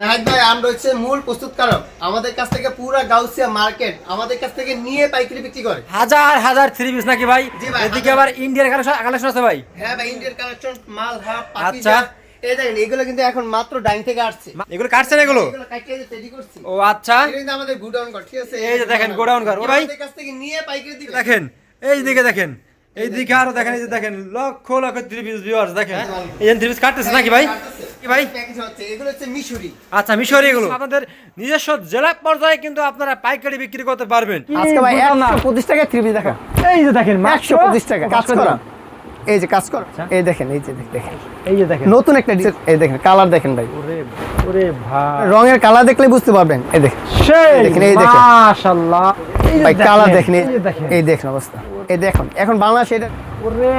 ভাই আমরা হচ্ছে মূল প্রস্তুতকারক। আমাদের কাছ থেকে পুরা গাউসিয়া মার্কেট আমাদের কাছ থেকে নিয়ে পাইকারি বিক্রি করে। হাজার হাজার থ্রি পিস নাকি ভাই? এদিকে আবার ইন্ডিয়ার কালেকশন কালেকশন আছে ভাই। হ্যাঁ ভাই ইন্ডিয়ান কালেকশন মাল হাফ আচ্ছা। এই দেখেন এগুলো কিন্তু এখন মাত্র ডাইং থেকে আসছে। এগুলো কাটছেন এগুলো? এগুলো ও আচ্ছা। কিন্তু আমাদের গোডাউন ঘর ঠিক আছে? এই যে দেখেন। ভাই। আমাদের কাছ থেকে নিয়ে পাইকারি দেখেন এই দিকে দেখেন। এই দিকে আরও দেখেন এই যে দেখেন lakh lakh three piece viewers দেখেন। এই যে থ্রি পিস কাটতেছে নাকি ভাই? ভাই? প্যাকেজ হচ্ছে এগুলো হচ্ছে মিশরি। আচ্ছা মিশরি এগুলো। আপনাদের নিজস্ব জেলা পর্যায়ে কিন্তু আপনারা পাইকারি বিক্রি করতে পারবেন। আজকে ভাই বুঝলাম না। একশো পঁচিশ টাকা থ্রি পিস দেখা। এই যে দেখেন একশো পঁচিশ টাকা। কাজ করা। এই যে কাজ করা। এই দেখেন এই যে দেখেন। এই যে দেখেন। নতুন একটা ডিজাইন এই দেখেন কালার দেখেন ভাই। ওরে ওরে ভাই। রঙের কালার দেখলে বুঝতে পারবেন। এই দেখেন। সেই দেখেন, এই দেখেন। মাশাআল্লাহ। ভাই কালার দেখেন এই এই- যে দেখেন। এই দেখেন অবস্থা। এই দেখুন এখন বাংলাদেশ এটা ওরে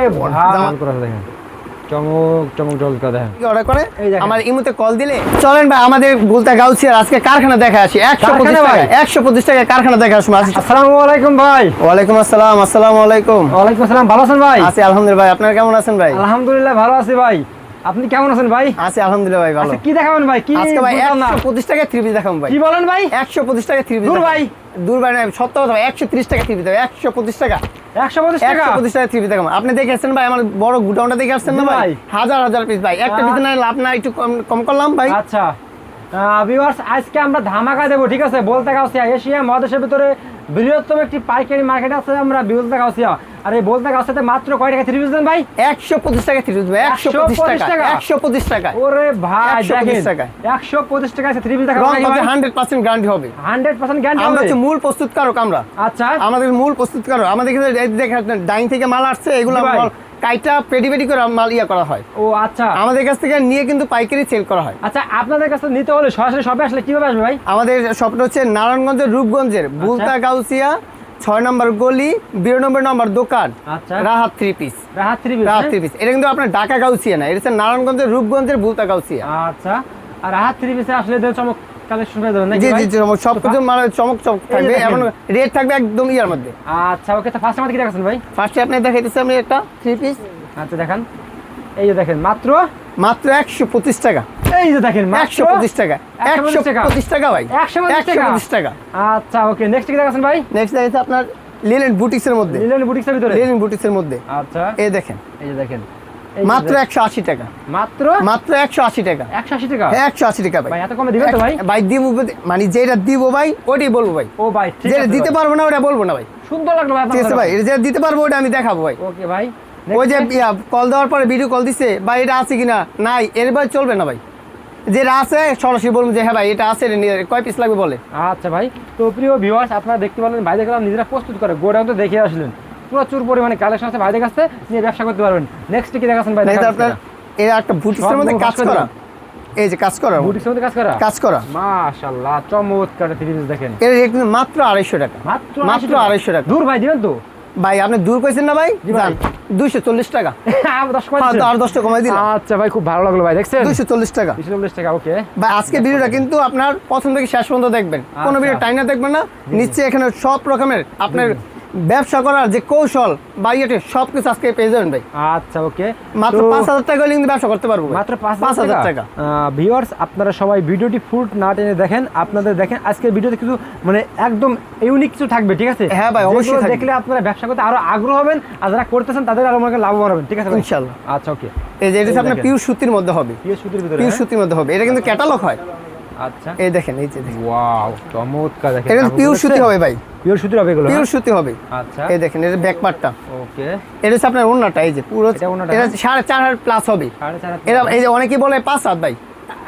করে দেখেন। চমক চমক জল দেখেন। অর্ডার করে? আমার ইমুতে কল দিলে। চলেন ভাই আমাদের গুলতা গাউছিয়ার আজকে কারখানা দেখা আসি। একশো পঁচিশ টাকা একশো পঁচিশ টাকা কারখানা দেখা আসব আসসালামু আলাইকুম ভাই। ওয়ালাইকুম আসসালাম আসসালামু আলাইকুম। ওয়ালাইকুম আসসালাম ভালো আছেন ভাই? আছি আলহামদুলিল্লাহ ভাই আপনার কেমন আছেন ভাই? আলহামদুলিল্লাহ ভালো আছি ভাই। আপনি কেমন আছেন ভাই? আছি আলহামদুলিল্লাহ ভাই ভালো। আচ্ছা কি দেখাবেন ভাই? কি আজকে ভাই বুঝলাম না। একশো পঁচিশ টাকা থ্রি পিস দেখাবো ভাই। কি বলেন ভাই? একশো পঁচিশ টাকা থ্রি পিস দূর ভাই। দূর ভাই সত্য কথা ভাই একশো ত্রিশ টাকা থ্রি পিস একশো পঁচিশ টাকা। একশো পঁচিশ টাকা? পঁচিশ টাকা থ্রি পিস দেখাবো আপনি দেখে আসছেন ভাই আমার বড় গুটাউনটা দেখে আসছেন না ভাই? ভাই। হাজার হাজার পিস ভাই। একটা পিস না লাভ না একটু কম কম করলাম ভাই। আচ্ছা। ভিউয়ার্স আজকে আমরা ধামাকা দেবো ঠিক আছে? বলতে এশিয়া মহাদেশের ভিতরে বৃহত্তম একটি পাইকারি মার্কেট আছে আমরা বলতে গাউসিয়া আর মাত্র কয় টাকা? থ্রি দেন ভাই? একশো পঁচিশ টাকা থ্রি ভাই। পঁচিশ 125 টাকা? টাকা? টাকা। ওরে ভাই 125 টাকা। টাকা থ্রি পিস দেখা গ্যারান্টি হবে। হান্ড্রেড পার্সেন্ট গ্যারান্টি আমরা হচ্ছে মূল প্রস্তুতকারক আমরা। আচ্ছা। আমাদের মূল প্রস্তুতকারক আমাদের দেখেন ডাইং থেকে মাল আসছে এগুলো কাইটা পেডি পেডি করে মাল ইয়া করা হয়। ও আচ্ছা। আমাদের কাছ থেকে নিয়ে কিন্তু পাইকারি সেল করা হয়। আচ্ছা আপনাদের কাছে নিতে হলে সরাসরি শপে আসলে কীভাবে আসবে ভাই? আমাদের শপটা হচ্ছে নারায়ণগঞ্জের রূপগঞ্জের আচ্ছা। বুলতা গাউসিয়া ছয় নম্বর গলি বিরানব্বই নম্বর দোকান। আচ্ছা। Rahat three piece Rahat three piece Rahat three piece এটা কিন্তু আপনার ঢাকা গাউসিয়া না এটা নারায়ণগঞ্জের রূপগঞ্জের বুলতা গাউসিয়া আচ্ছা। আর রাহাত থ্রি পিসে আসলে চমক জি জি সব কিছু মানে চমক চমক থাকবে। রেট থাকবে একদম ইয়ার মধ্যে। আচ্ছা ওকে তো ফার্স্ট আমাদের কি দেখাচ্ছেন ভাই? ফার্স্টে আপনি দেখাইতেছি আমি একটা থ্রি পিস আচ্ছা দেখেন। এই যে দেখেন মাত্র মাত্র একশো পঁচিশ টাকা। এই যে দেখেন একশো পঁচিশ টাকা। 125 টাকা। ভাই। 125 টাকা। আচ্ছা ওকে নেক্সট কি দেখাচ্ছেন ভাই? নেক্সট দেখাচ্ছে আপনার লিলেন বুটিক্সের মধ্যে। লিলেন বুটিক্সের ভিতরে? লিলেন বুটিক্সের মধ্যে। আচ্ছা। এই দেখেন। এই যে দেখেন। মাত্র দেখেন। একশো আশি টাকা। মাত্র? মাত্র একশো আশি টাকা। একশো আশি টাকা? হ্যাঁ একশো আশি টাকা ভাই। ভাই এত কমে দিবেন তো ভাই? ভাই দিব মানে যেটা দিব ভাই ওটাই বলব ভাই। ও ভাই ঠিক যেটা দিতে পারব না ওটা বলব না ভাই। সুন্দর লাগল ভাই ঠিক আছে ভাই যেটা দিতে পারব ওটা আমি দেখাবো ভাই। ওকে ভাই। ওই যে কল দেওয়ার পরে ভিডিও কল দিছে ভাই এটা আছে কিনা? নাই এর ভাই চলবে না ভাই। যেটা আছে সরাসরি বলব যে হ্যাঁ ভাই এটা আছে কয় পিস লাগবে বলে? আচ্ছা ভাই তো প্রিয় ভিউয়ার্স আপনারা দেখতে পারলেন ভাই দেখলাম নিজেরা প্রস্তুত করে গোডাউন তো দেখে আসলেন। প্রচুর পরিমাণে কালেকশন আছে ভাইদের কাছে নিয়ে ব্যবসা করতে পারবেন। নেক্সট কি দেখাচ্ছেন ভাই আপনার এর একটা বুটিক্সের মধ্যে কাজ করা। এই যে কাজ করা। বুটিক্সের মধ্যে কাজ করা? কাজ করা। মাশাআল্লাহ চমৎকার থ্রি দেখেন। এর মাত্র আড়াইশো টাকা। মাত্র মাত্র আড়াইশো টাকা। দূর ভাই দিবেন তো? ভাই আপনি দূর কইছেন না ভাই? চল্লিশ টাকা। কমাই হ্যাঁ, দিলাম। আচ্ছা ভাই খুব ভালো লাগল ভাই দেখছেন? দুইশো চল্লিশ টাকা। টাকা ওকে ভাই আজকে ভিডিওটা কিন্তু আপনার প্রথম থেকে শেষ পর্যন্ত দেখবেন। কোনো আচ্ছা। ভিডিও টাইনা দেখবেন না। নিশ্চয়ই এখানে সব রকমের আপনার ব্যবসা করার যে কৌশল বা ইয়েটে সব কিছু আজকে পেয়ে যাবেন ভাই। আচ্ছা ওকে। মাত্র পাঁচ হাজার টাকা হলে কিন্তু ব্যবসা করতে পারব মাত্র পাঁচ হাজার টাকা। ভিউয়ার্স আপনারা সবাই ভিডিওটি ফুল না টেনে দেখেন আপনাদের দেখেন আজকের ভিডিওতে কিছু মানে একদম ইউনিক কিছু থাকবে ঠিক আছে? হ্যাঁ ভাই, অবশ্যই। দেখলে আপনারা ব্যবসা করতে আরও আগ্রহ হবেন আর যারা করতেছেন তাদের আরও মনে লাভবান হবেন ঠিক আছে ভাই? ইনশাল্লাহ। আচ্ছা ওকে। এই যে এটা আপনার। পিউর সুতির মধ্যে হবে। পিওর সুতির ভিতরে পিউর হ্যাঁ? সুতির মধ্যে হবে। এটা কিন্তু ক্যাটালগ হয়। আচ্ছা। এই দেখেন এই যে ওয়াও চমৎকার দেখেন। এটা পিওর সুতি হবে ভাই। পিওর সুতি হবে এগুলো হ্যাঁ? সুতি হবে। আচ্ছা। এই দেখেন এটা ব্যাক পার্টটা ওকে। এটা হচ্ছে আপনার ওন্নাটা এই যে পুরো এটা? সাড়ে চার হাজার প্লাস হবে। এই যে অনেকেই বলে পাঁচ হাত ভাই।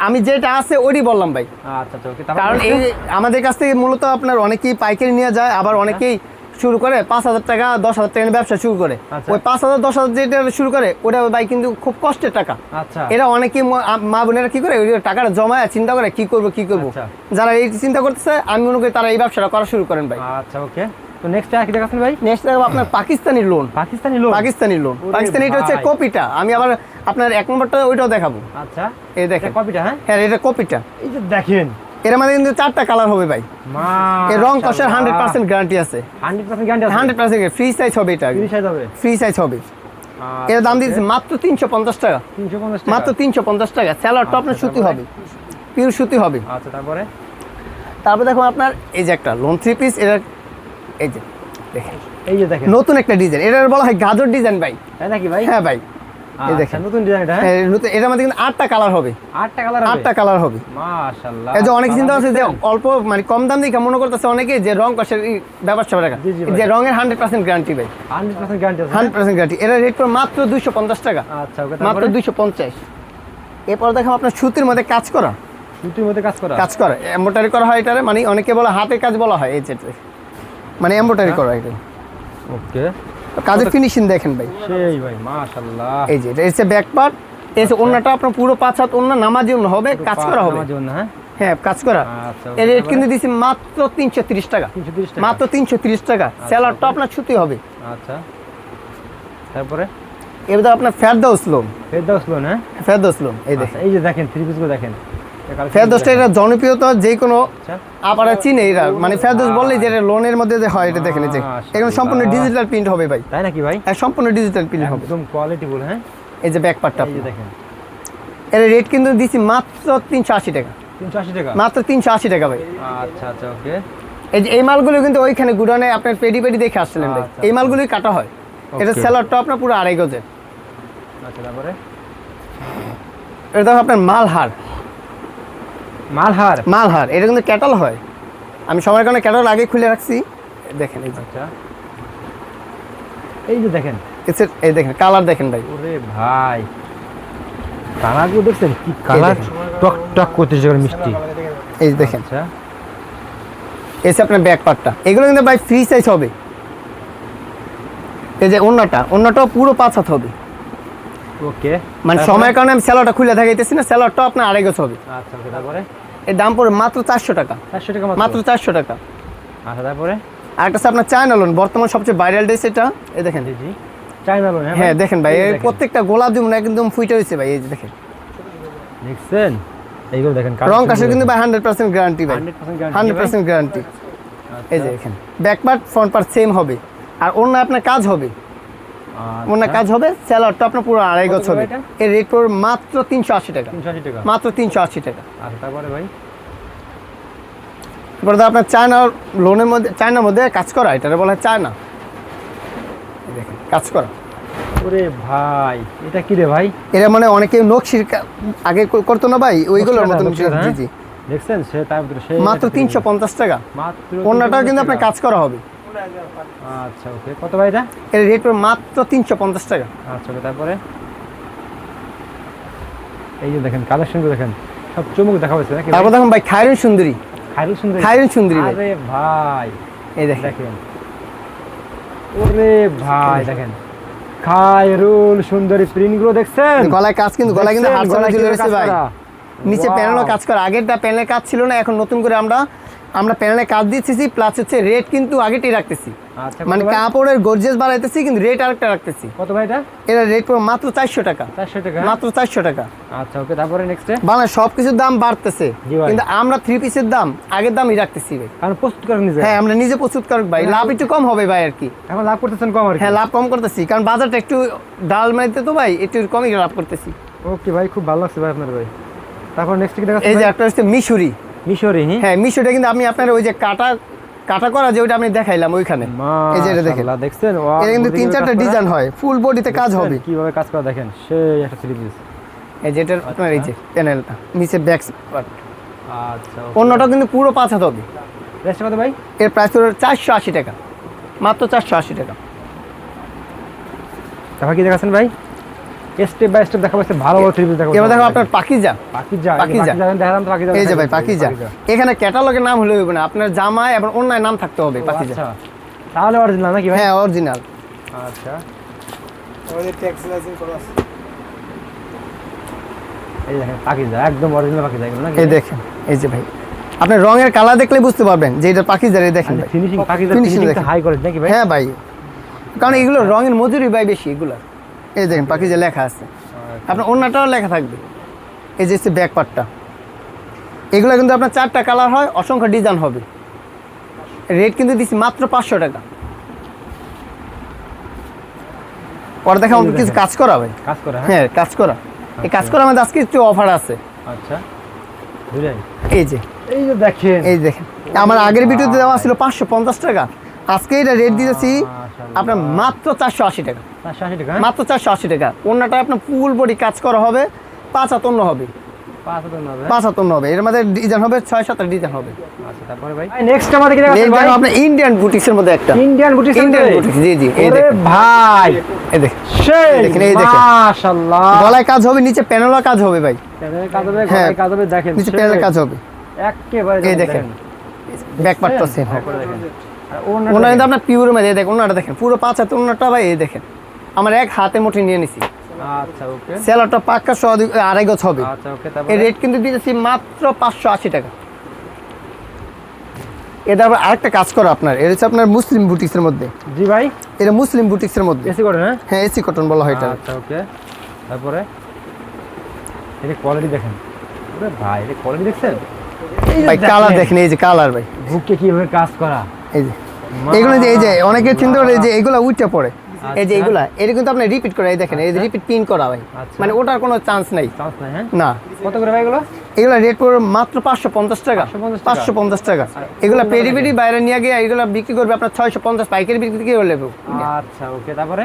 আমি যেটা আছে ওরই বললাম ভাই। আচ্ছা আচ্ছা কারণ এই আমাদের কাছ থেকে মূলত আপনার অনেকেই পাইকারি নিয়ে যায় আবার অনেকেই শুরু করে পাঁচ হাজার টাকা দশ হাজার টাকা ব্যবসা শুরু করে। আচ্ছা। ওই পাঁচ হাজার দশ হাজার যেটা শুরু করে ওটা ভাই কিন্তু খুব কষ্টের টাকা। আচ্ছা। এরা অনেকেই ম- বোনেরা কি করে ওই টাকাটা জমায় চিন্তা করে কি করব কি করব। আচ্ছা। যারা এই চিন্তা করতেছে আমি মনে করি তারা এই ব্যবসাটা করা শুরু করেন ভাই। আচ্ছা ওকে। তো নেক্সট কি দেখাচ্ছেন ভাই? নেক্সট দেখো আপনার পাকিস্তানি লোন পাকিস্তানি লোক পাকিস্তানি লোন পাকিস্তানি এটা হচ্ছে কপিটা। আমি আবার আপনার এক নম্বরটা ওইটাও দেখাবো। আচ্ছা। এই দেখেন। কপিটা হ্যাঁ? হ্যাঁ এটা কপিটা। এই যে দেখেন এর মধ্যে কিন্তু চারটা কালার হবে ভাই। মা এর রং কষার হান্ড্রেড পার্সেন্ট গ্যারান্টি আছে। হান্ড্রেড পার্সেন্ট ফ্রি সাইজ হবে এটা। ফ্রি সাইজ হবে? এর দাম দিয়েছে মাত্র তিনশো পঞ্চাশ টাকা। মাত্র তিনশো পঞ্চাশ টাকা। স্যালাড তো আপনার আচ্ছা, সুতি হবে? পিওর সুতি হবে। আচ্ছা তারপরে? তারপর দেখো আপনার এই যে একটা লোন থ্রি পিস এটা এই যে দেখেন। এই যে দেখেন। নতুন একটা ডিজাইন এটার বলা হয় গাজর ডিজাইন ভাই। তাই নাকি ভাই? হ্যাঁ ভাই। এই আচ্ছা, দেখেন। নতুন ডিজাইন এটা হ্যাঁ? নতুন এটার মধ্যে কিন্তু আটটা কালার হবে। আটটা কালার আটটা কালার হবে। মাশাআল্লাহ। এই যে অনেক চিন্তা যে অল্প মানে কম দাম দিয়ে মনে করতেছে অনেকে যে রং কষের ব্যবসা যে রঙের গ্যারান্টি ভাই। 100% গ্যারান্টি আছে হান্ড্রেড পার্সেন্ট গ্যারান্টি এটার রেট পড়ে মাত্র দুইশো পঞ্চাশ টাকা। আচ্ছা ওকে মাত্র তারপরে দুইশো পঞ্চাশ। এরপর দেখো আপনার সুতির মধ্যে কাজ করা। সুতির মধ্যে কাজ করা? কাজ করা। করা হয় এটারে মানে অনেকে বলে হাতের কাজ বলা হয় এই মানে এম্বোটারি করা এটা ওকে। কাজের ফিনিশিং দেখেন ভাই। সেই ভাই মাশাআল্লাহ। এই যে এটা এসে ব্যাক পার্ট এসে অন্যটা আপনার পুরো পাঁচ হাত অন্য নামাজি অন্য হবে কাজ করা হবে। হ্যাঁ? হ্যাঁ কাজ করা। আচ্ছা, এর রেট কিন্তু দিছি মাত্র তিনশো তিরিশ টাকা। 330 টাকা। মাত্র তিনশো তিরিশ টাকা। স্যালাডটা আপনার ছুটি হবে। আচ্ছা। তারপরে? এবার আপনার ফেরদৌস লোম। ফেরদাউস লোন হ্যাঁ? ফেরদৌস লোম এই দেখেন। আচ্ছা, এই যে দেখেন থ্রি দেখেন। এই ফেরদৌসটা। এটা জনপ্রিয়তা যে কোনো আচ্ছা। আপারা চিনে এরা। মানে ফেরদৌস বললেই যে এটা লোনের মধ্যে যে হয় এটা দেখেন যে। এখানে সম্পূর্ণ ডিজিটাল প্রিন্ট হবে ভাই। তাই নাকি ভাই? হ্যাঁ, সম্পূর্ণ ডিজিটাল প্রিন্ট হবে। একদম কোয়ালিটি ফুল হ্যাঁ? এই যে ব্যাক পার্টটা দেখেন। এর রেট কিন্তু দিছি মাত্র তিনশো আশি টাকা। তিনশো আশি টাকা? মাত্র তিনশো আশি টাকা ভাই। আচ্ছা আচ্ছা ওকে। এই যে এই মালগুলো কিন্তু ওইখানে গুডানে আপনার পেডি পেডি দেখে আসছিলেন ভাই। আচ্ছা, এই মালগুলোই কাটা হয়। এটা. স্যালাডটা আপনার পুরো আড়াই গজের। আচ্ছা তারপরে? এটা দেখো আপনার মালহার মালহার? মালহার এটা কিন্তু ক্যাটাল হয়। আমি সময়ের কারণে ক্যাটাল আগে খুলে রাখছি। দেখেন এই আচ্ছা। এই যে দেখেন। এসে- এই দেখেন কালার দেখেন ভাই। ওরে ভাই। কালারগুলো দেখছেন? কি কালার? টক টক করতে যেগুলো মিষ্টি। এই যে দেখেন। আচ্ছা। এসে আপনার ব্যাক পার্টটা। এগুলো কিন্তু ভাই ফ্রি সাইজ হবে। এই যে অন্যটা অন্যটাও পুরো পাঁচ হাত হবে। ওকে। মানে সময়ের কারণে আমি স্যালাডটা খুলে দেখাইতেছি না স্যালাডটাও আপনার আড়াই গজ হবে। আচ্ছা তারপরে? এর দাম পড়বে মাত্র চারশো টাকা। চারশো টাকা মাত্র। চারশো টাকা। আচ্ছা তারপরে? আর একটা হচ্ছে আপনার চায়না লোন বর্তমান সবচেয়ে ভাইরাল ড্রেস এটা। এই দেখেন। জি চাইনা লোন হ্যাঁ দেখেন ভাই এই। প্রত্যেকটা গোলাপ যেমন একদম ফুইটে হয়েছে ভাই এই যে দেখেন। দেখছেন? এইগুলো দেখেন রং কাশের কিন্তু ভাই হান্ড্রেড পার্সেন্ট গ্যারান্টি ভাই। 100% হান্ড্রেড পার্সেন্ট গ্যারান্টি এই যে দেখেন। Back part front part same হবে। আর অন্য আপনার কাজ হবে। অন্য কাজ হবে। স্যালাডটা আপনার পুরো আড়াই গজ হবে। এর রেট পড়বে মাত্র তিনশো আশি টাকা। টাকা। মাত্র তিনশো আশি টাকা। আচ্ছা তারপরে ভাই? এরপরে তো আপনার চায়না লোনের মধ্যে চায়নার মধ্যে কাজ করা এটা বলা হয় চায়না দেখেন কাজ করা। ওরে ভাই এটা কি রে ভাই? এরা মানে অনেকে নকশির আগে করতো না ভাই? ওইগুলোর মতন জি হ্যাঁ? জি। দেখছেন? সে তার মাত্র তিনশো পঞ্চাশ টাকা। মাত্র কিন্তু আপনার কাজ করা হবে। আচ্ছা ওকে কত ভাই এটা? এর রেট মাত্র তিনশো পঞ্চাশ টাকা। আচ্ছা তারপরে? এই যে দেখেন কালেকশনগুলো দেখেন সব চমক দেখা হয়েছে নাকি তারপর দেখুন ভাই খায়রুন সুন্দরী। সুন্দর? খায়রুন সুন্দরী আরে ভাই এই দেখেন। দেখেন। ওরে ভাই দেখেন। খায়রুল সুন্দরী প্রিন্টগুলো দেখছেন? গলায় কাজ কিন্তু গলায় কিন্তু? হাত গলায় ভাই? নিচে! প্যানেলও কাজ করা আগেরটা প্যানেলের কাজ ছিল না এখন নতুন করে আমরা আমরা প্যানেলে কাজ দিচ্ছি প্লাস হচ্ছে রেট কিন্তু আগেটাই রাখতেছি। আচ্ছা মানে কাপড়ের গর্জেস বাড়াইতেছি কিন্তু রেট আরেকটা রাখতেছি। কত ভাই এটা? এর রেট মাত্র চারশো টাকা। চারশো টাকা মাত্র চারশো টাকা। আচ্ছা ওকে তারপরে নেক্সটে বাংলা সব কিছুর দাম বাড়তেছে কিন্তু আমরা থ্রি পিসের দাম আগের দামই রাখতেছি ভাই। কারণ প্রস্তুত করেন নিজে? হ্যাঁ আমরা নিজে প্রস্তুত করব ভাই লাভ একটু কম হবে ভাই আর কি। এখন লাভ করতেছেন কম আর কি? হ্যাঁ লাভ কম করতেছি কারণ বাজারটা একটু ডাল মারিতে তো ভাই একটু কমই লাভ করতেছি। ওকে ভাই খুব ভালো লাগছে ভাই আপনার ভাই। তারপর নেক্সট কি দেখা এই যে একটা হচ্ছে মিশুরি। মিশরি হ্যাঁ হ্যাঁ কিন্তু আমি আপনার ওই যে কাটা কাটা করা যে ওইটা আমি দেখাইলাম ওইখানে। এই যে এটা দেখেন। দেখছেন? এটা কিন্তু তিন চারটা ডিজাইন হয় ফুল বডিতে কাজ হবে। কীভাবে কাজ করা? দেখেন সেই একটা থ্রি পিস এই যেটার আপনার এই যে প্যানেলটা নিচে ব্যাক পার্ট আচ্ছা অন্যটা কিন্তু পুরো পাঁচ হাত হবে। রেস্ট কত ভাই? এর প্রাইস হলো চারশো আশি টাকা। মাত্র চারশো আশি টাকা। তারপর কি দেখাচ্ছেন ভাই? স্টেপ বাই স্টেপ দেখা পাচ্ছে ভালো ভালো থ্রি পিস দেখা এবার দেখো আপনার পাকিজা পাকিজা পাকিজা। পাকিজা দেখালাম তো পাকিজা এই যে ভাই পাকিজা এখানে ক্যাটালগের নাম হলে হইবে না। আপনার জামায় এবং অন্যায় নাম থাকতে হবে পাকিজা আচ্ছা। তাহলে অরিজিনাল নাকি ভাই? হ্যাঁ অরিজিনাল আচ্ছা। ট্যাক্স লাইসেন্স করা আছে। এই দেখেন পাকিজা একদম অরিজিনাল পাকিজা এগুলো নাকি এই দেখেন এই যে ভাই। আপনি রঙের কালার দেখলে বুঝতে পারবেন যে এটা পাকিজার এই দেখেন ফিনিশিং পাকিজা Finishing ফিনিশিং দেখেন। হাই কোয়ালিটি নাকি ভাই? হ্যাঁ ভাই। কারণ এগুলো রঙের মজুরি ভাই বেশি এগুলো। এই দেখেন পাখি যে লেখা আছে। আপনার অন্যটাও লেখা থাকবে। এই যে ব্যাক পার্টটা এগুলো কিন্তু আপনার চারটা কালার হয় অসংখ্য ডিজাইন হবে। রেট কিন্তু দিচ্ছি মাত্র পাঁচশো টাকা। পরে দেখা আমাদের কিছু কাজ করা ভাই। কাজ করা হ্যাঁ? হ্যাঁ কাজ করা। এই কাজ করা আমাদের আজকে একটু অফার আছে। আচ্ছা। এই যে। এই যে দেখেন। এই দেখেন। আমার আগের ভিডিওতে দেওয়া ছিল পাঁচশো পঞ্চাশ টাকা। আজকে এটা রেট দিতেছি আপনার মাত্র চারশো আশি টাকা। হ্যাঁ? মাত্র চারশো আশি টাকা। অন্যটা আপনার ফুল বডি কাজ করা হবে পাঁচ হাতন্য হবে পাঁচ হবে। এর মধ্যে ডিজাইন হবে ছয় সাতটা ডিজাইন হবে। আচ্ছা তারপরে ভাই? নেক্সট আমাদের কি এই দেখাচ্ছেন ভাই? দেখো আপনার ইন্ডিয়ান বুটিক্সের মধ্যে একটা। ইন্ডিয়ান বুটিক ইন্ডিয়ান বুটিক্স জি জি এই দেখেন। ভাই এই দেখেন এই দেখেন। মাশাআল্লাহ। গলায় কাজ হবে নিচে প্যানেলও কাজ হবে ভাই। প্যানেলের কাজ হবে হ্যাঁ। গলায় কাজ হবে দেখেন নিচে প্যানেলের কাজ হবে। একেবারে এই দেখেন ব্যাক পার্টটা সেম হবে তারপরে দেখেন। আর ওড়নাটা ওনার কিন্তু দেখেন। আপনার পিওর মধ্যে দেখেন ওনাটা দেখেন পুরো পাঁচ হাতে ভাই এই দেখেন। আমার এক হাতে মুঠি নিয়ে নিছি। আচ্ছা ওকে। স্যালাডটা পাক্কা সহ আড়াই গজ হবে। আচ্ছা ওকে এর রেট কিন্তু দিতেছি মাত্র পাঁচশো আশি টাকা। এটা আবার আরেকটা কাজ করো আপনার এটা হচ্ছে আপনার মুসলিম বুটিক্সের মধ্যে। জি ভাই। এটা মুসলিম বুটিক্সের মধ্যে। এসি করেন হ্যাঁ? হ্যাঁ এসি কটন বলা হয় এটা। আচ্ছা ওকে। তারপরে? কোয়ালিটি দেখেন। ভাই এই কোয়ালিটি দেখছেন? ভাই কালার দেখেন এই যে কালার ভাই। বুকে কীভাবে কাজ করা? এই যে। এগুলো যে এই যে অনেকে চিন্তা করে যে এগুলো উঠে পড়ে। এই যে এগুলা এটা কিন্তু আপনি রিপিট করে দেখেন এই রিপিট পিন করা ভাই আচ্ছা। মানে ওটার কোনো চান্স নাই। হ্যাঁ? না। কত করে ভাই এগুলো? এগুলো রেট পড়বে মাত্র পাঁচশো পঞ্চাশ টাকা। পাঁচশো পঞ্চাশ টাকা। এগুলো পেডি পেডি বাইরে নিয়ে গিয়ে এগুলো বিক্রি করবে আপনার ছয়শো পঞ্চাশ পাইকারি বিক্রি করে নেবে। আচ্ছা ওকে তারপরে?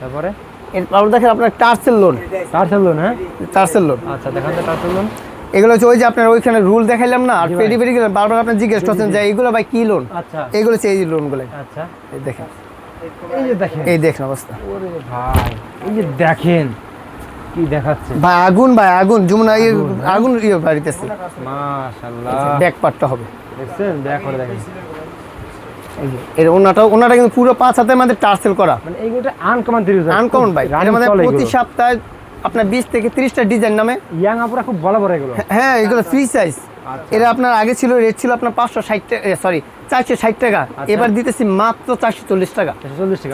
তারপরে? এরপর দেখেন আপনার টার্সেল লোন তার চলুন হ্যাঁ? টার্সেল লোন আচ্ছা দেখান তো তার চলুন এগুলো হচ্ছে ওই যে আপনার ওইখানে রুল দেখাইলাম না আর পেডি পেডি গেলেন বারবার আপনি জিজ্ঞেস করছেন যে এইগুলো ভাই কি লোন আচ্ছা। এইগুলো হচ্ছে এই লোনগুলো আচ্ছা। দেখেন। এই দেখেন। অবস্থা। এই যে দেখেন কি দেখাচ্ছে। ভাই আগুন ভাই আগুন আগুন ইয়ে বাড়িতেছে। মাশাআল্লাহ। ব্যাক পার্টটা হবে। দেখছেন? ব্যাক করে দেখেন। এর ওনাটা ওনাটা কিন্তু পুরো পাঁচ হাতের মধ্যে টার্সেল করা। মানে এইগুলো আনকমন আনকমন ভাই। এর মধ্যে প্রতি সপ্তাহে আপনার বিশ থেকে তিরিশটা ডিজাইন নামে। ইয়াং আপুরা খুব বড় বড় এগুলো। হ্যাঁ এগুলো ফ্রি সাইজ। এটা আপনার আগে ছিল রেট ছিল আপনার পাঁচশো ষাট সরি চারশো ষাট টাকা। আচ্ছা। এবার দিতেছি মাত্র চারশো চল্লিশ টাকা।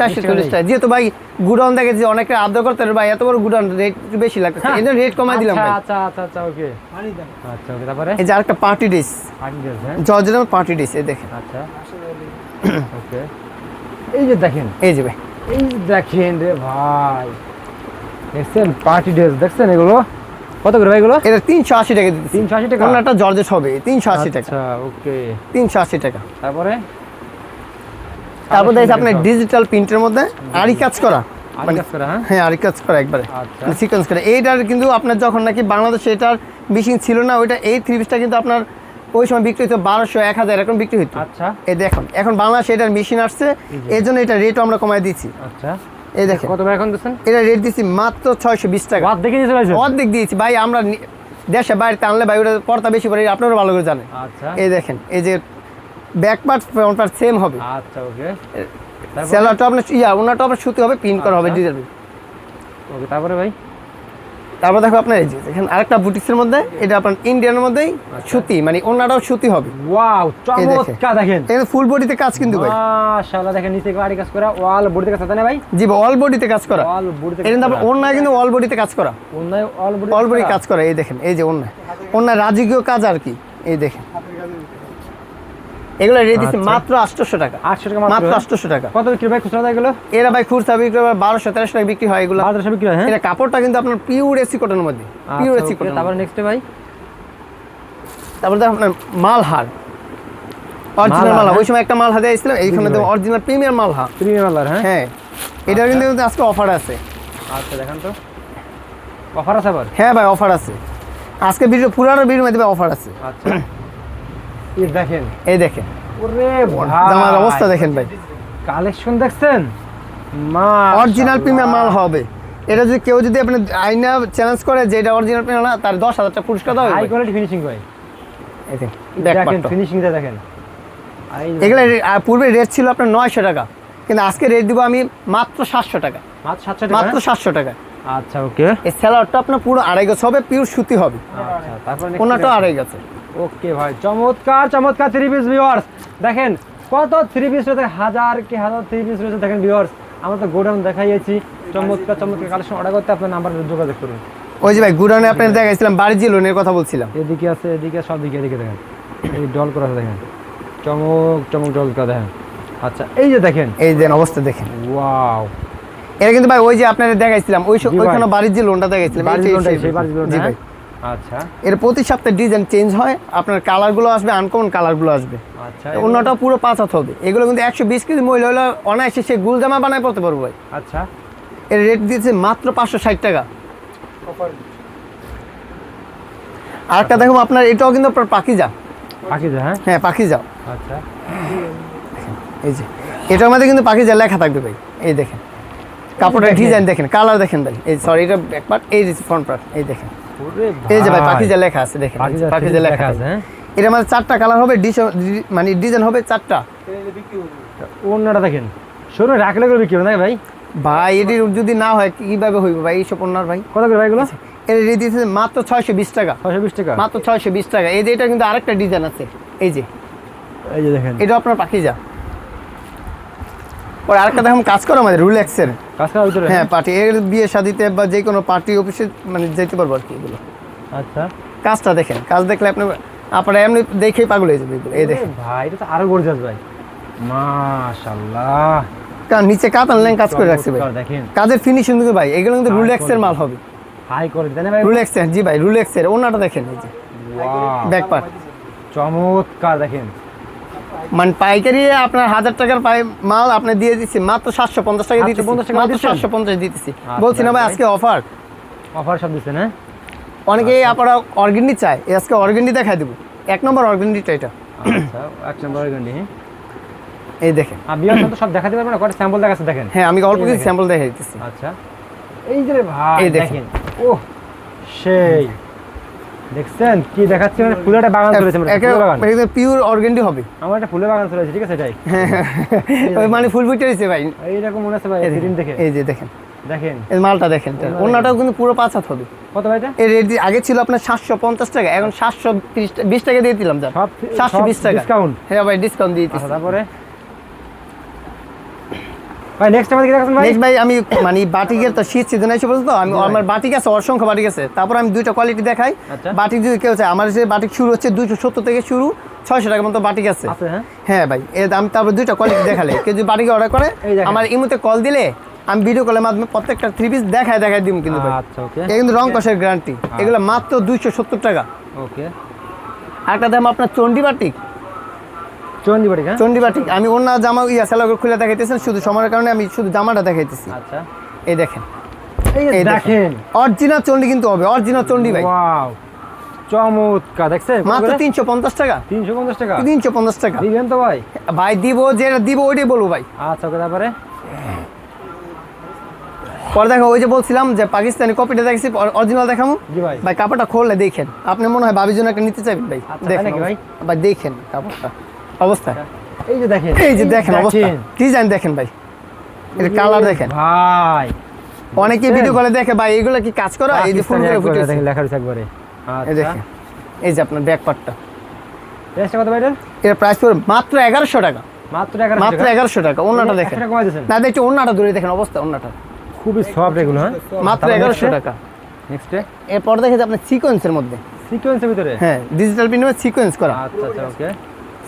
চারশো চল্লিশ টাকা যেহেতু ভাই গুডাউন দেখে যে অনেকে আবদার করতে ভাই এত বড় গুডাউন রেট বেশি লাগতেছে। এই জন্য রেট কমাই দিলাম আচ্ছা আচ্ছা আচ্ছা ওকে। আচ্ছা ওকে তারপরে? এই যে আরেকটা পার্টি হ্যাঁ। জর্জের পার্টি ড্রেস এই দেখেন। আচ্ছা। ওকে। এই যে দেখেন। এই যে ভাই। এই দেখেন রে ভাই। দেখছেন? পার্টি ড্রেস দেখছেন এগুলো? কত করে ভাই এগুলো? এটা তিনশো আশি টাকা তিনশো আশি টাকা? ওনাটা জর্জেট হবে তিনশো আশি টাকা। আচ্ছা ওকে। তিনশো আশি টাকা। তারপরে? তারপর দেখছি আপনার ডিজিটাল প্রিন্টের মধ্যে আরি কাজ করা। মানে হ্যাঁ? হ্যাঁ কাজ করা একবারে। আচ্ছা। সিকোয়েন্স করে। এইটার কিন্তু আপনার যখন নাকি বাংলাদেশে এটার মেশিন ছিল না ওইটা এই থ্রি পিসটা কিন্তু আপনার ওই সময় বিক্রি হতো বারোশো এক হাজার এরকম বিক্রি হতো আচ্ছা। এই দেখুন এখন বাংলাদেশে এটার মেশিন আসছে। এই জন্য এটা রেটও আমরা কমাই দিচ্ছি। আচ্ছা। এই দেখেন। কত ভাই এখন দিচ্ছেন? এটা রেট দিছি মাত্র ছয়শো বিশ টাকা। অর্ধেক দিয়েছে ভাই অর্ধেক দিয়েছি। ভাই আমরা দেশে বাইরে আনলে ভাই ওটা পর্তা বেশি পড়ে আপনারা ভালো করে জানেন। আচ্ছা। এই দেখেন এই যে back part front part same হবে। আচ্ছা ওকে। স্যালারটা আপনার ইয়া ওনাটা আপনার সুতি হবে পিন করা হবে আচ্ছা। ডিজাইন ওকে তারপরে ভাই? তারপর দেখো আপনার এই যে দেখেন আরেকটা বুটিক্সের মধ্যে এটা আপনার ইন্ডিয়ানের মধ্যেই আচ্ছা। সুতি মানে ওনাটাও সুতি হবে। ওয়াও দেখেন। চমৎকার দেখেন। এখানে ফুল বডিতে কাজ কিন্তু ভাই। মাশাআল্লাহ দেখেন নিচে গাড়ি কাজ করা ওয়াল বডিতে কাজ না ভাই? জি ভাই অল বডিতে কাজ করা। ওয়াল বডিতে এটা আপনার ওন্না কিন্তু অল বডিতে কাজ করা। অন্যায় অল বডি অল বডি কাজ করা এই দেখেন এই যে ওন্না ওন্না রাজকীয় কাজ আর কি এই দেখেন। এগুলো রেট আচ্ছা। মাত্র আটশোশো টাকা। 800 টাকা মাত্র। মাত্র আটশোশো টাকা। কত বিক্রি ভাই খুচরা দেয় এগুলো? এরা ভাই খুচরা বিক্রি করে বারোশো তেরোশো টাকা বিক্রি হয় এগুলো। বাজারে বিক্রি হয় হ্যাঁ? এটা কাপড়টা কিন্তু আপনার পিওর এসি কটনের মধ্যে পিওর আচ্ছা, এসি কটন তারপর নেক্সট ভাই? তারপর দেখো আপনার মালহার। অরিজিনাল মালহার, মালহা ওই হ্যাঁ? সময় একটা মালহা দিয়েছিলাম এইখানে জি তো। অরিজিনাল প্রিমিয়ার মালহা। প্রিমিয়াম কালার হ্যাঁ? হ্যাঁ এটার কিন্তু আজকে অফার আছে। আচ্ছা দেখেন তো। অফার আছে আবার? হ্যাঁ ভাই অফার আছে। আজকে ভিডিও পুরানো ভিডিও মধ্যে অফার আছে। আচ্ছা। দেখেন। এই দেখেন। জামার অবস্থা দেখেন ভাই। কালেকশন দেখছেন? মা অরিজিনাল প্রিমিয়ার মাল হবে। এটা যদি কেউ যদি আপনি আইনা চ্যালেঞ্জ করে যে এটা অরিজিনাল প্রিমিয়ার না তার দশ হাজার টাকা পুরস্কার দেওয়া হাই কোয়ালিটি ফিনিশিং ভাই। দেখেন। ফিনিশিংটা দেখেন এগুলো পূর্বে রেট ছিল আপনার নয়শো টাকা। কিন্তু আজকে রেট দিব আমি মাত্র সাতশো টাকা। মাত্র সাতশো টাকা? আচ্ছা ওকে এই স্যালাডটা আপনার পুরো আড়াই গজ হবে পিওর সুতি হবে। আচ্ছা তারপর next ওনাটা আড়াই গজ ওকে ভাই চমৎকার চমৎকার থ্রি পিস ভিউয়ার্স দেখেন কত থ্রি পিস রয়েছে হাজার কি হাজার থ্রি পিস রয়েছে দেখেন ভিউয়ার্স আমরা তো গোডাউন দেখাইছি চমৎকার চমৎকার কালেকশন অর্ডার করতে আপনার নাম্বার যোগাযোগ করুন। ওই যে ভাই গুডাউনে আপনার দেখাইছিলাম বাড়ির লোনের কথা বলছিলাম। এদিকে আছে এদিকে সব দিকে এদিকে দেখেন। এই ডল করা আছে দেখেন। চমক চমক ডল করা দেখেন। আচ্ছা এই যে দেখেন। এই দেন অবস্থা দেখেন। ওয়াও। এটা কিন্তু ভাই ওই যে আপনাদের দেখাইছিলাম ওই। ওইখানে বাড়ির যে লোনটা দেখাইছিলাম এই- লোনটা, এই- সেই লোনটা, জি হ্যাঁ? ভাই। আচ্ছা। এর প্রতি সপ্তাহে ডিজাইন চেঞ্জ হয় আপনার কালারগুলো আসবে আনকমন কালারগুলো আসবে। আচ্ছা অন্যটা পুরো পাঁচ হাত হবে। এগুলো কিন্তু একশো বিশ কেজি মহিলা হলে অনায়াসে সে গুলজামা বানায় পড়তে পারব ভাই। আচ্ছা। এর রেট দিয়েছে মাত্র পাঁচশো ষাট টাকা। অফার আরেকটা দেখো আপনার এটাও কিন্তু আপনার পাখিজা যা হ্যাঁ? হ্যাঁ পাখিজা আচ্ছা। এই যে এটার মধ্যে কিন্তু পাখিজা লেখা থাকবে ভাই। এই দেখেন। কাপড়ের ডিজাইন দেখেন। কালার দেখেন ভাই। এই সরি এটা ব্যাক পার্ট এই ফ্রন্ট পার্ট এই দেখেন। এই যে ভাই পাখিজা লেখা আছে দেখেন। পাখিজা পাখিজা লেখা লেখা আছে। আছে চারটা কালার হবে মানে ডিজাইন হবে চারটা। এটা বিক্রি করব অন্যটা দেখেন। শোরুমে রাখলে করে বিক্রি হবে ভাই? ভাই এটি যদি না হয় কীভাবে হইব ভাই এইসব ওনার ভাই? কত করে ভাইগুলো এর রেট দিয়েছে মাত্র ছয়শো বিশ টাকা। ছয়শো বিশ টাকা? মাত্র ছয়শো বিশ টাকা। এই যে এটা কিন্তু আরেকটা ডিজাইন আছে। এই যে। এই যে দেখেন। এটা আপনার পাখিজা। পরে আরেকটা দেখুন কাজ করো আমাদের রুলেক্সের কাজ করার ভিতরে? হ্যাঁ পার্টি এর বিয়ে শাদিতে বা যে কোনো পার্টি অফিসে মানে যেতে পারব আর কি এগুলো। আচ্ছা। কাজটা দেখেন কাজ দেখলে আপনি আপনারা এমনি দেখেই পাগল হয়ে যাবে এই দেখেন। ভাই এটা তো আরও গর্জাস ভাই। মাশাআল্লাহ। কারণ নিচে কাতান লাইন কাজ করে রাখছে ভাই। কাজের ফিনিশিং কিন্তু ভাই এগুলো কিন্তু রুলেক্সের মাল হবে। হাই ভাই? রুলেক্সের জি ভাই রুলেক্সের ওনাটা দেখেন এই যে। ব্যাক পার্ট চমৎকার দেখেন। মানে পাইকারি আপনার হাজার টাকার পাই মাল আপনি দিয়ে দিচ্ছি মাত্র সাতশো পঞ্চাশ টাকা দিতেছি 750 টাকা মাত্র সাতশো পঞ্চাশ দিতেছি। আচ্ছা, বলছি না ভাই। আজকে অফার অফার সব দিচ্ছেন হ্যাঁ? অনেকেই আপনারা অর্গেন্ডি চায় আজকে অর্গেন্ডি দেখাই দেবো। এক নম্বর অর্গেন্ডিটা এটা। আচ্ছা এক নম্বর গান্ডি হ্যাঁ? এই দেখেন। বিয়ার তো সব দেখাতে পারবেন না কটা স্যাম্পল দেখাচ্ছে দেখেন। হ্যাঁ আমি অল্প কিছু স্যাম্পল দেখাই দিতেছি। আচ্ছা। এই যে ভাই এই দেখেন। দেখেন। ও সেই। দেখছেন? কি দেখাচ্ছে মানে ফুলের একটা বাগান চলেছে মানে পিওর অর্গেন্ডি হবে আমার একটা ফুলের বাগান চলেছে ঠিক আছে এটাই। ওই মানে ফুল ফুটে রয়েছে ভাই। এইরকম মনে আছে ভাই সেদিন দেখে। এই যে দেখেন। দেখেন। এই মালটা দেখেন অন্যটাও কিন্তু পুরো পাঁচ হাত হবে। কত ভাই এটা? এই রেট আগে ছিল আপনার সাতশো পঞ্চাশ টাকা এখন সাতশো বিশ টাকা দিয়ে দিলাম যান। সাতশো বিশ টাকা। ডিসকাউন্ট হ্যাঁ ভাই ডিসকাউন্ট দিয়ে আচ্ছা দিচ্ছি। তারপরে? ভাই নেক্সট আমাদের কি দেখাচ্ছেন ভাই? নেক্সট ভাই আমি মানে বাটিকের তো শীত সিজন এসে বলতো তো আমি আমার বাটিক আছে অসংখ্য বাটিক আছে। তারপর আমি দুইটা কোয়ালিটি দেখাই। আচ্ছা। বাটিক যদি কেউ চায় আমার যে বাটিক শুরু হচ্ছে দুইশো সত্তর থেকে শুরু ছয়শো টাকার মতো বাটিক আছে। আছে হ্যাঁ? হ্যাঁ ভাই এর আমি তারপর দুইটা কোয়ালিটি দেখালে। কেউ যদি বাটিকে অর্ডার করে আমার ইমুতে কল দিলে আমি ভিডিও কলের মাধ্যমে প্রত্যেকটা থ্রি পিস দেখায় দেখায় দিব কিন্তু ভাই। আচ্ছা এটা কিন্তু রং কষের গ্যারান্টি এগুলো মাত্র দুইশো সত্তর টাকা। ওকে আরেকটা দাম আপনার চন্ডি বাটিক। চন্ডি বাড়ি হ্যাঁ আমি অন্য জামা ইয়া সেলাগুলো খুলে শুধু সময়ের কারণে আমি শুধু জামাটা দেখাইতেছি। আচ্ছা। এই দেখেন। এই দেখেন। অরিজিনাল চন্ডি কিন্তু হবে অরিজিনাল চন্ডি ভাই। ওয়াও। চমৎকার দেখছেন? মাত্র তিনশো পঞ্চাশ টাকা। তিনশো পঞ্চাশ টাকা? তিনশো পঞ্চাশ টাকা। দিবেন তো ভাই? ভাই দিব যেটা দিব ওইটাই বলব ভাই। আচ্ছা তারপরে? পরে দেখো ওই যে বলছিলাম যে পাকিস্তানি কপিটা দেখছি অরিজিনাল দেখাবো ভাই। কাপড়টা খুললে দেখেন। আপনি মনে হয় ভাবির জন্য একটা নিতে চাইবেন ভাই। আচ্ছা, দেখেন? ভাই দেখেন কাপড়টা। অবস্থা। এই যে দেখেন এই যে দেখেন অবস্থা। ডিজাইন দেখেন ভাই? এর কালার দেখেন। ভাই। অনেকে ভিডিও কলে দেখে ভাই এগুলো কি কাজ করা? এই যে ফুল করে ফুটেছে। দেখেন লেখা রয়েছে একবারে। এই আচ্ছা। দেখেন। এই যে আপনার ব্যাক পার্টটা প্রাইসটা কত ভাই এর প্রাইস পড়বে মাত্র এগারোশো টাকা। মাত্র এগারোশো মাত্র টাকা এগারোশো টাকা। অন্যটা দেখেন। না দেখছি অন্যটা ধরে দেখেন অবস্থা অন্যটা। খুবই সফট এগুলো হ্যাঁ? মাত্র এগারোশো টাকা। নেক্সটে এরপর দেখে যে আপনার সিকোয়েন্সের মধ্যে। সিকোয়েন্সের ভিতরে? হ্যাঁ ডিজিটাল প্রিন্টের সিকোয়েন্স করা। আচ্ছা আচ্ছা ওকে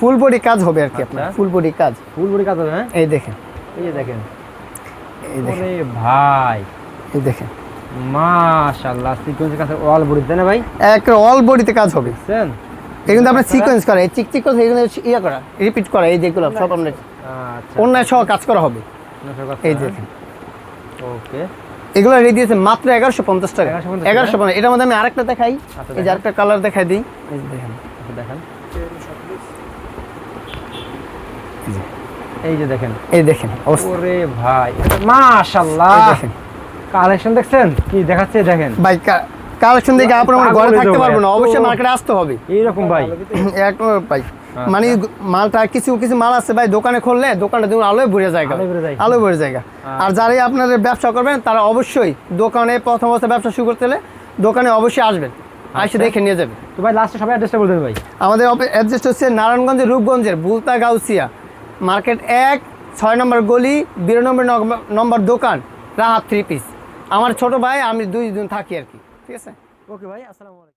ফুল বডি কাজ হবে আর কি আপনার আচ্ছা। ফুল বডি কাজ। ফুল বডি কাজ হবে হ্যাঁ? এই দেখেন। এই দেখেন। এই দেখেন। ভাই। এই দেখেন। মাশাআল্লাহ সিকোয়েন্সের কাছে অল বডি তাই না ভাই? এক অল বডিতে কাজ হবে। বুঝছেন? কিন্তু আপনার সিকোয়েন্স করা এই চিকচিক করে এগুলো ইয়ে করা রিপিট করা এই যেগুলো সব আপনার আচ্ছা। অন্যায় সহ কাজ করা হবে। এই দেখেন। ওকে। এগুলো রেডি দিয়েছে মাত্র এগারোশো পঞ্চাশ টাকা। 1150 এগারোশো পঞ্চাশ এটার মধ্যে আমি আরেকটা দেখাই। আচ্ছা, এই যে আরেকটা কালার দেখাই দিই। এই দেখেন। আচ্ছা, দেখেন। এই যে দেখেন। এই দেখেন ওরে ভাই মাশাআল্লাহ। দেখেন। কালেকশন দেখছেন? কি দেখাচ্ছে? দেখেন। ভাই কালেকশন দেখে আপনার আমার ঘরে থাকতে পারব না। অবশ্যই মার্কেটে আসতে হবে। এইরকম ভাই। একদম ভাই। আচ্ছা। মানে মালটা কিছু কিছু মাল আছে ভাই দোকানে খুললে দোকানটা দেখুন আলোয় ভরে জায়গা। আলোয় ভরে জায়গা। আচ্ছা। আর যারাই আপনাদের ব্যবসা করবেন তারা অবশ্যই দোকানে প্রথম অবস্থায় ব্যবসা শুরু করতে হলে দোকানে অবশ্যই আসবেন। আচ্ছা। এসে দেখে নিয়ে যাবেন। তো ভাই লাস্টে সবাই অ্যাড্রেসটা বলে দেন ভাই। আমাদের অ্যাড্রেস হচ্ছে নারায়ণগঞ্জের রূপগঞ্জের বুলতা গাউসিয়া মার্কেট এক, ছয় নম্বর গলি, বিরানব্বই নম্বর- দোকান রাহাত থ্রি পিস আমার ছোট ভাই, আমি দুই দিন থাকি আর কি, ঠিক আছে? ওকে ভাই, আসসালামু আলাইকুম।